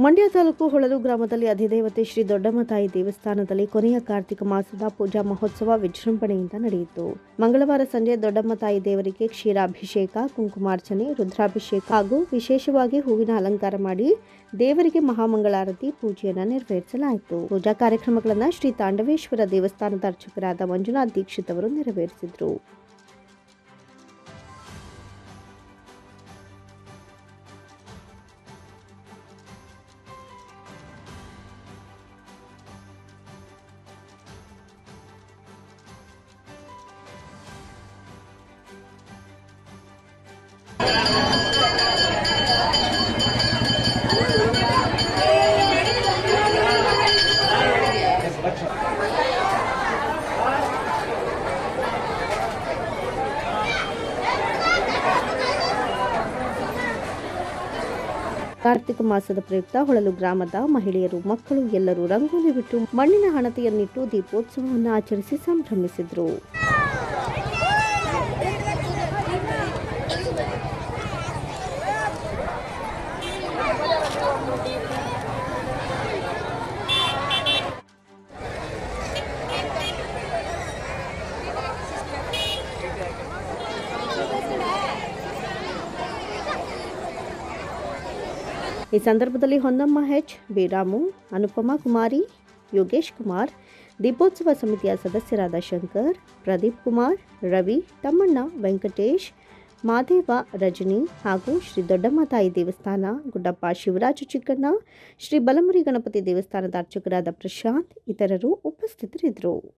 ಮಂಡ್ಯ ತಾಲೂಕು ಹೊಳಲು ಗ್ರಾಮದಲ್ಲಿ ಅಧಿದೇವತೆ ಶ್ರೀ ದೊಡ್ಡಮ್ಮ ತಾಯಿ ದೇವಸ್ಥಾನದಲ್ಲಿ ಕೊನೆಯ ಕಾರ್ತಿಕ ಮಾಸದ ಪೂಜಾ ಮಹೋತ್ಸವ ವಿಜೃಂಭಣೆಯಿಂದ ನಡೆಯಿತು. ಮಂಗಳವಾರ ಸಂಜೆ ದೊಡ್ಡಮ್ಮ ತಾಯಿ ದೇವರಿಗೆ ಕ್ಷೀರಾಭಿಷೇಕ, ಕುಂಕುಮಾರ್ಚನೆ, ರುದ್ರಾಭಿಷೇಕ ಹಾಗೂ ವಿಶೇಷವಾಗಿ ಹೂವಿನ ಅಲಂಕಾರ ಮಾಡಿ ದೇವರಿಗೆ ಮಹಾಮಂಗಳಾರತಿ ಪೂಜೆಯನ್ನು ನೆರವೇರಿಸಲಾಯಿತು. ಪೂಜಾ ಕಾರ್ಯಕ್ರಮಗಳನ್ನು ಶ್ರೀ ತಾಂಡವೇಶ್ವರ ದೇವಸ್ಥಾನದ ಅರ್ಚಕರಾದ ಮಂಜುನಾಥ್ ದೀಕ್ಷಿತ್ ಅವರು ನೆರವೇರಿಸಿದರು. ಕಾರ್ತಿಕ ಮಾಸದ ಪ್ರಯುಕ್ತ ಹೊಳಲು ಗ್ರಾಮದ ಮಹಿಳೆಯರು ಮಕ್ಕಳು ಎಲ್ಲರೂ ರಂಗೋಲಿ ಬಿಟ್ಟು ಮಣ್ಣಿನ ಹಣತೆಯನ್ನಿಟ್ಟು ದೀಪೋತ್ಸವವನ್ನು ಆಚರಿಸಿ ಸಂಭ್ರಮಿಸಿದರು. ಈ ಸಂದರ್ಭದಲ್ಲಿ ಹೊನ್ನಮ್ಮ ಹೆಚ್ ಬಿರಾಮು ಅನುಪಮಾ ಕುಮಾರಿ, ಯೋಗೇಶ್ ಕುಮಾರ್, ದೀಪೋತ್ಸವ ಸಮಿತಿಯ ಸದಸ್ಯರಾದ ಶಂಕರ್, ಪ್ರದೀಪ್ ಕುಮಾರ್, ರವಿ, ತಮ್ಮಣ್ಣ ವೆಂಕಟೇಶ್, ಮಾದೇವ, ರಜನಿ ಹಾಗೂ ಶ್ರೀ ದೊಡ್ಡಮ್ಮ ತಾಯಿ ದೇವಸ್ಥಾನ, ಗುಡ್ಡಪ್ಪ ಶಿವರಾಜ ಚಿಕ್ಕಣ್ಣ, ಶ್ರೀ ಬಲಮುರಿ ಗಣಪತಿ ದೇವಸ್ಥಾನದ ಅರ್ಚಕರಾದ ಪ್ರಶಾಂತ್, ಇತರರು ಉಪಸ್ಥಿತರಿದ್ದರು.